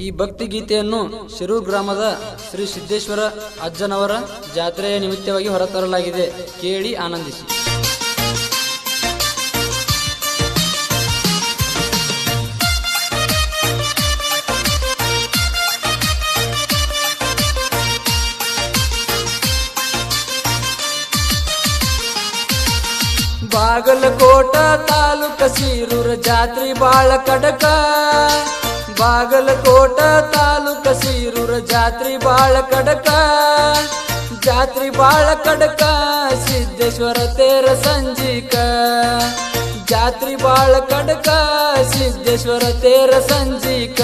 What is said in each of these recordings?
ಈ ಭಕ್ತಿ ಗೀತೆಯನ್ನು ಶಿರೂರ್ ಗ್ರಾಮದ ಶ್ರೀ ಸಿದ್ದೇಶ್ವರ ಅಜ್ಜನವರ ಜಾತ್ರೆಯ ನಿಮಿತ್ತವಾಗಿ ಹೊರತರಲಾಗಿದೆ. ಕೇಳಿ ಆನಂದಿಸಿ. ಬಾಗಲಕೋಟ ತಾಲೂಕ ಸೀರೂರ ಜಾತ್ರೆ ಬಾಳ ಕಡಕ. ಬಾಗಲಕೋಟ ತಾಲೂಕ ಸೀರೂರ ಜಾತ್ರಿ ಬಾಳ ಕಡಕ. ಜಾತ್ರಿ ಬಾಳ ಕಡಕ, ಸಿದ್ದೇಶ್ವರ ತೇರ ಸಂಜಿಕ. ಜಾತ್ರಿ ಬಾಳ ಕಡಕ, ಸಿದ್ದೇಶ್ವರ ತೇರ ಸಂಜಿಕ.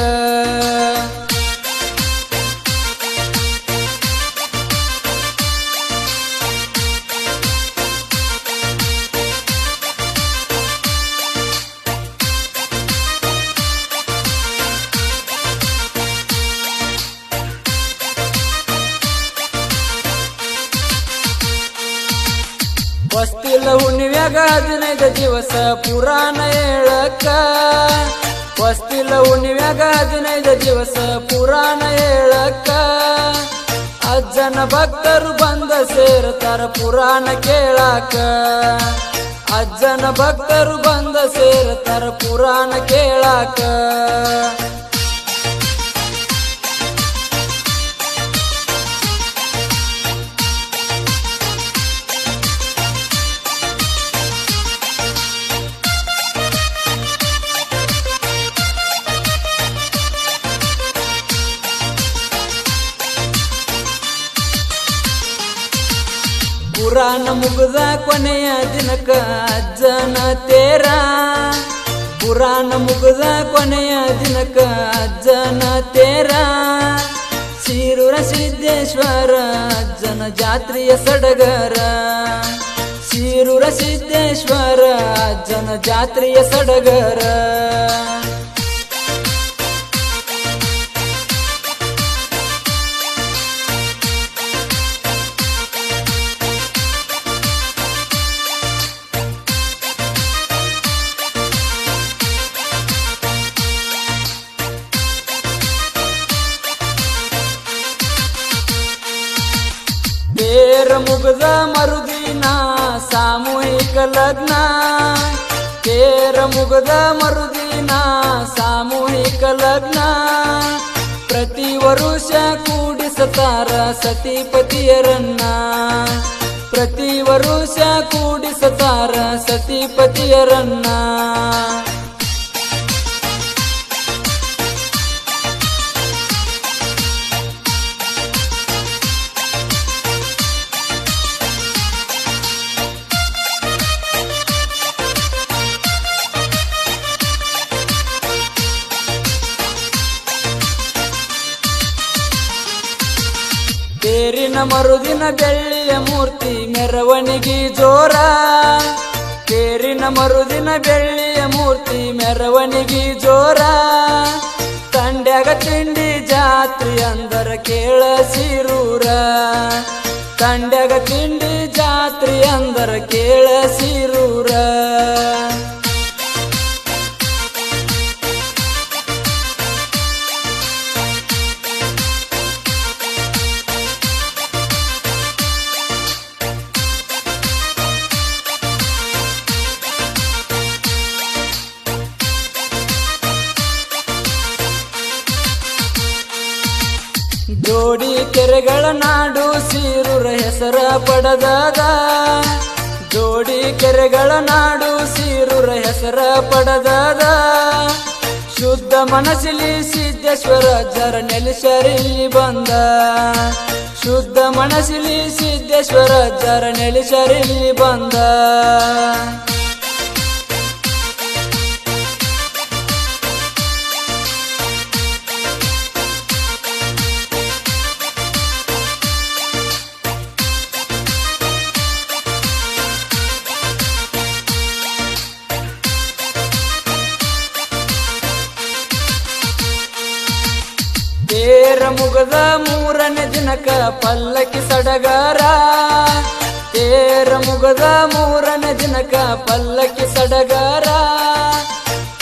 ವಸ್ತಿಲ್ಲ ಹುಣ್ಣಿವ್ಯಾಗ ಹದಿನೈದು ದಿವಸ ಪುರಾಣ ಹೇಳಕ್ಕ. ವಸ್ತಿಲ್ಲ ಹುಣ್ಣಿವ್ಯಾಗ ಹದಿನೈದು ದಿವಸ ಪುರಾಣ ಹೇಳಕ್ಕ. ಅಜ್ಜನ ಭಕ್ತರು ಬಂದ ಸೇರ್ತಾರ ಪುರಾಣ ಕೇಳಾಕ. ಅಜ್ಜನ ಭಕ್ತರು ಬಂದ ಸೇರ್ತಾರ ಪುರಾಣ ಕೇಳಾಕ. ಪುರಾಣ ಮುಗಿದ ಕೊನೆಯ ದಿನಕ ಅಜ್ಜನ ತೇರ. ಪುರಾಣ ಮುಗಿದ ಕೊನೆಯ ದಿನಕ ಅಜ್ಜನ ತೇರ. ಶಿರೂರ ಸಿದ್ದೇಶ್ವರ, ಅಜ್ಜನ ಜಾತ್ರೆಯ ಸಡಗರ. ಶಿರೂರ ಸಿದ್ದೇಶ್ವರ, ಅಜ್ಜನ ಜಾತ್ರೆಯ ಸಡಗರ. ತೇರ ಮುಗದ ಮರುದಿನ, ಸಾಮೂಹಿಕ ಲಗ್ನ. ತೇರ ಮುಗದ ಮರುದಿನ, ಸಾಮೂಹಿಕ ಲಗ್ನ. ಪ್ರತಿ ವರುಷ ಕೂಡಿಸತಾರ ಸತಿಪತಿಯರನ್ನ. ಪ್ರತಿ ವರುಷ ಕೂಡಿಸತಾರ ಸತಿಪತಿಯರನ್ನ. ತೇರಿನ ಮರುದಿನ ಬೆಳ್ಳಿಯ ಮೂರ್ತಿ ಮೆರವಣಿಗೆ ಜೋರ. ತೇರಿನ ಮರುದಿನ ಬೆಳ್ಳಿಯ ಮೂರ್ತಿ ಮೆರವಣಿಗೆ ಜೋರ. ತಂಡ್ಯಾಗ ತಿಂಡಿ ಜಾತ್ರಿ ಅಂದರ ಕೇಳ ಸಿರೂರ. ತಂಡ್ಯಾಗ ತಿಂಡಿ ಜಾತ್ರಿ ಅಂದರ ಕೇಳ ಸಿರೂರ. ಕೆರೆಗಳ ನಾಡು ಸೀರೂರ ಹೆಸರ ಪಡೆದದ ಜೋಡಿ ಕೆರೆಗಳ ನಾಡು ಸೀರೂರ ಹೆಸರ ಪಡೆದದ ಶುದ್ಧ ಮನಸ್ಸಿಲಿ ಸಿದ್ದೇಶ್ವರ ಜರ ನೆಲೆಸರಿ ಬಂದ. ಶುದ್ಧ ಮನಸ್ಸಿಲಿ ಸಿದ್ದೇಶ್ವರ ಜರ ನೆಲೆಸರಿ ಬಂದ. ಮುಗದ ಮೂರನೇ ದಿನಕ ಪಲ್ಲಕ್ಕಿ ಸಡಗರ. ತೇರ ಮುಗದ ಮೂರನೇ ದಿನಕ ಪಲ್ಲಕ್ಕಿ ಸಡಗರ.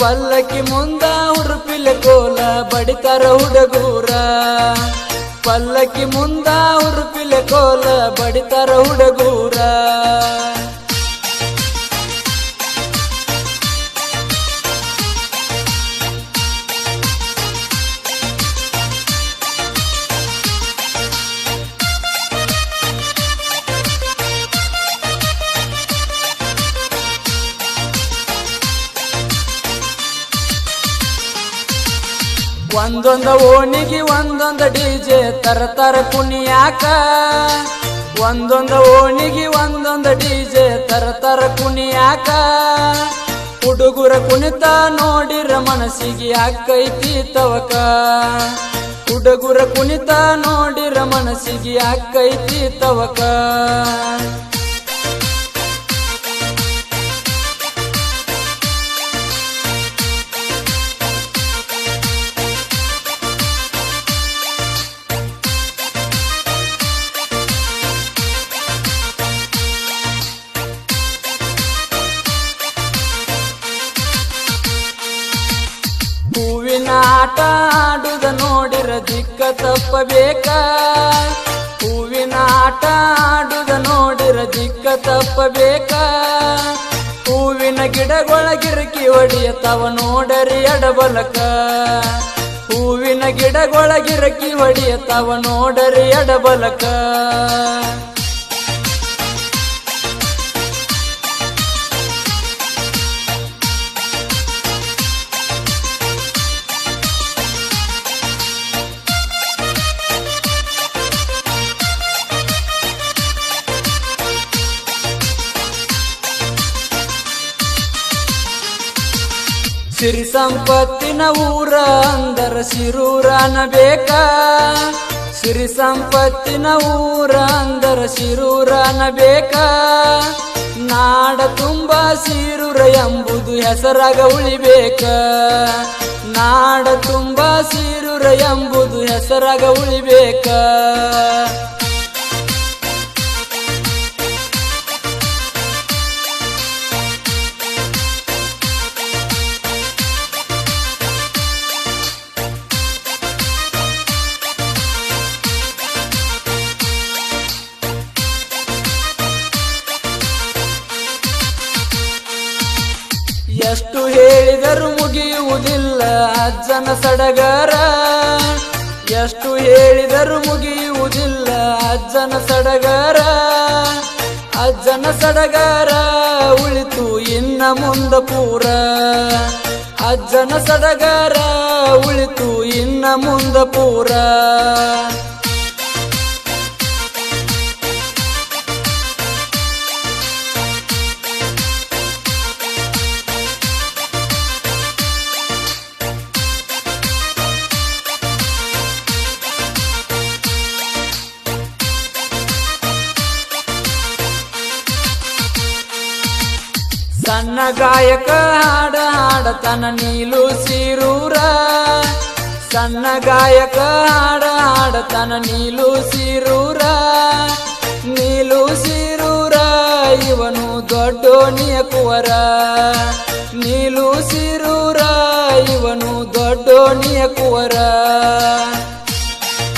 ಪಲ್ಲಕ್ಕಿ ಮುಂದ ಉಡುಪಿಲೆ ಕೋಲ ಬಡಿತಾರ ಹುಡುಗೂರ. ಪಲ್ಲಕ್ಕಿ ಮುಂದ ಉಡುಪಿಲೆ ಕೋಲ ಬಡಿತಾರ ಹುಡುಗೂರ. ಒಂದೊಂದ ಓಣಿಗೆ ಒಂದೊಂದ ಡಿಜೆ ತರತರ ಕುಣಿಯಾಕ. ಒಂದೊಂದ ಓಣಿಗೆ ಒಂದೊಂದ ಡಿಜೆ ತರತರ ಕುಣಿಯಾಕ. ಹುಡುಗುರ ಕುಣಿತ ನೋಡಿರ ಮನಸ್ಸಿಗೆ ಅಕ್ಕೈತಿ ತವಕ. ಹುಡುಗುರ ಕುಣಿತ ನೋಡಿರ ಮನಸ್ಸಿಗೆ ಅಕ್ಕೈತಿ ತವಕ. ಆಟ ಆಡುದ ನೋಡಿರ ದಿಕ್ಕ ತಪ್ಪಬೇಕ? ಹೂವಿನ ಆಟ ಆಡುದ ನೋಡಿರ ದಿಕ್ಕ ತಪ್ಪಬೇಕ? ಹೂವಿನ ಗಿಡಗೊಳಗಿರಕಿ ಹೊಡಿಯತವ ನೋಡರಿ ಅಡಬಲಕ ಹೂವಿನ ಗಿಡಗೊಳಗಿರಕಿ ಹೊಡಿಯತವ ನೋಡರಿ ಎಡಬಲಕ? ಸಿರಿ ಸಂಪತ್ತಿನ ಊರ ಅಂದರ ಶಿರೂರನ ಬೇಕ ಸಿರಿ ಸಂಪತ್ತಿನ ಊರ ಅಂದರ ಶಿರೂರನ ಬೇಕ ನಾಡ ತುಂಬ ಸಿರೂರ ಎಂಬುದು ಹೆಸರಾಗ ಉಳಿಬೇಕ. ನಾಡ ತುಂಬ ಸಿರೂರ ಎಂಬುದು ಹೆಸರಾಗ ಉಳಿಬೇಕ. ಹೇಳಿದರೂ ಮುಗಿಯುವುದಿಲ್ಲ, ಅಜ್ಜನ ಸಡಗರ. ಎಷ್ಟು ಹೇಳಿದರು ಮುಗಿಯುವುದಿಲ್ಲ, ಅಜ್ಜನ ಸಡಗರ. ಅಜ್ಜನ ಸಡಗರ ಉಳಿತು ಇನ್ನ ಮುಂದ ಪೂರ. ಅಜ್ಜನ ಸಡಗರ ಉಳಿತು ಇನ್ನ ಮುಂದ ಪೂರ. ಸಣ್ಣ ಗಾಯಕ ಹಾಡ ಹಾಡತನ ನೀಲು ಸಿರೂರ. ಸಣ್ಣ ಗಾಯಕ ಹಾಡ ಹಾಡತನ ನೀಲು ಸಿರೂರ. ನೀಲು ಸಿರೂರ, ಇವನು ದೊಡ್ಡೋನಿಯ ಕುವರ ನೀಲು ಸಿರೂರ, ಇವನು ದೊಡ್ಡೋನಿಯ ಕುವರ